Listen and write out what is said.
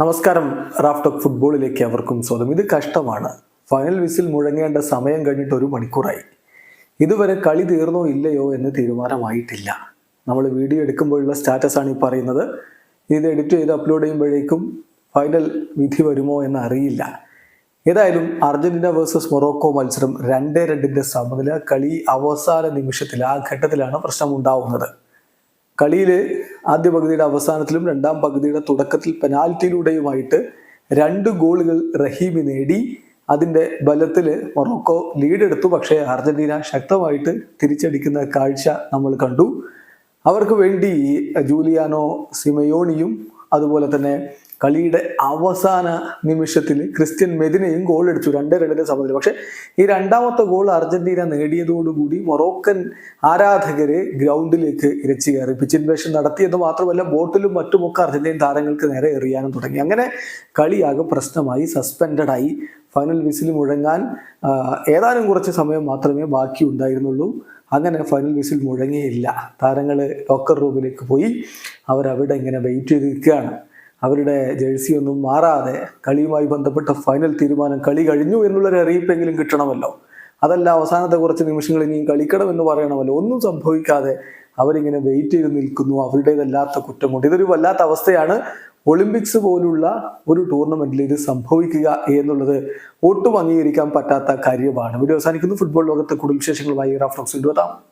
നമസ്കാരം. Raf talk ഫുട്ബോളിലേക്ക് അവർക്കും സ്വാഗതം. ഇത് കഷ്ടമാണ്. ഫൈനൽ വിസിൽ മുഴങ്ങേണ്ട സമയം കഴിഞ്ഞിട്ട് ഒരു മണിക്കൂറായി. ഇതുവരെ കളി തീർന്നോ ഇല്ലയോ എന്ന് തീരുമാനമായിട്ടില്ല. നമ്മൾ വീഡിയോ എടുക്കുമ്പോഴുള്ള സ്റ്റാറ്റസ് ആണ് ഈ പറയുന്നത്. ഇത് എഡിറ്റ് ചെയ്ത് അപ്ലോഡ് ചെയ്യുമ്പോഴേക്കും ഫൈനൽ വിധി വരുമോ എന്ന് അറിയില്ല. ഏതായാലും അർജന്റീന വേഴ്സസ് മൊറോക്കോ മത്സരം രണ്ടേ രണ്ടിന്റെ സമനില കളി അവസാന നിമിഷത്തിൽ ആ ഘട്ടത്തിലാണ് പ്രശ്നം ഉണ്ടാവുന്നത് കളിയിൽ ആദ്യ പകുതിയുടെ അവസാനത്തിലും രണ്ടാം പകുതിയുടെ തുടക്കത്തിൽ പെനാൽറ്റിയിലൂടെയുമായിട്ട് രണ്ട് ഗോളുകൾ റഹീമി നേടി. അതിന്റെ ബലത്തിൽ മൊറോക്കോ ലീഡെടുത്തു. പക്ഷേ അർജന്റീന ശക്തമായിട്ട് തിരിച്ചടിക്കുന്ന കാഴ്ച നമ്മൾ കണ്ടു. അവർക്ക് വേണ്ടി ജൂലിയാനോ സിമയോണിയും അതുപോലെ തന്നെ കളിയുടെ അവസാന നിമിഷത്തിൽ ക്രിസ്ത്യൻ മെദിനയും ഗോൾ അടിച്ചു രണ്ട് രണ്ടിന്റെ സമനില. പക്ഷെ ഈ രണ്ടാമത്തെ ഗോൾ അർജന്റീന നേടിയതോടുകൂടി മൊറോക്കൻ ആരാധകരെ ഗ്രൗണ്ടിലേക്ക് ഇരച്ചു കയറി. പിച്ച് ഇൻവേഷൻ നടത്തിയെന്ന് മാത്രമല്ല ബോട്ടിലും മറ്റുമൊക്കെ അർജന്റീൻ താരങ്ങൾക്ക് നേരെ എറിയാനും തുടങ്ങി. അങ്ങനെ കളിയാകെ പ്രശ്നമായി സസ്പെൻഡഡ് ആയി. ഫൈനൽ വിസിൽ മുഴങ്ങാൻ ഏതാനും കുറച്ച് സമയം മാത്രമേ ബാക്കി ഉണ്ടായിരുന്നുള്ളൂ അങ്ങനെ ഫൈനൽ വിസിൽ മുഴങ്ങിയില്ല. താരങ്ങൾ ലോക്കർ റൂമിലേക്ക് പോയി അവരവിടെ ഇങ്ങനെ വെയിറ്റ് ചെയ്ത് നിൽക്കുകയാണ് അവരുടെ ജേഴ്സി ഒന്നും മാറാതെ കളിയുമായി ബന്ധപ്പെട്ട ഫൈനൽ തീരുമാനം കളി കഴിഞ്ഞു എന്നുള്ളൊരു അറിയിപ്പെങ്കിലും കിട്ടണമല്ലോ. അതല്ല അവസാനത്തെ കുറച്ച് നിമിഷങ്ങൾ ഇനിയും കളിക്കണം എന്ന് പറയണമല്ലോ. ഒന്നും സംഭവിക്കാതെ അവരിങ്ങനെ വെയിറ്റ് ചെയ്ത് നിൽക്കുന്നു. അവരുടേതല്ലാത്ത കുറ്റം കൊണ്ട്. ഇതൊരു വല്ലാത്ത അവസ്ഥയാണ്. ഒളിമ്പിക്സ് പോലുള്ള ഒരു ടൂർണമെന്റിൽ ഇത് സംഭവിക്കുക എന്നുള്ളത് ഒട്ടും അംഗീകരിക്കാൻ പറ്റാത്ത കാര്യമാണ്. വീഡിയോ അവസാനിക്കുന്നു. ഫുട്ബോൾ ലോകത്തെ കൂടുതൽ വിശേഷങ്ങളുമായി റാഫ്റ്റോക്സ് എത്താം.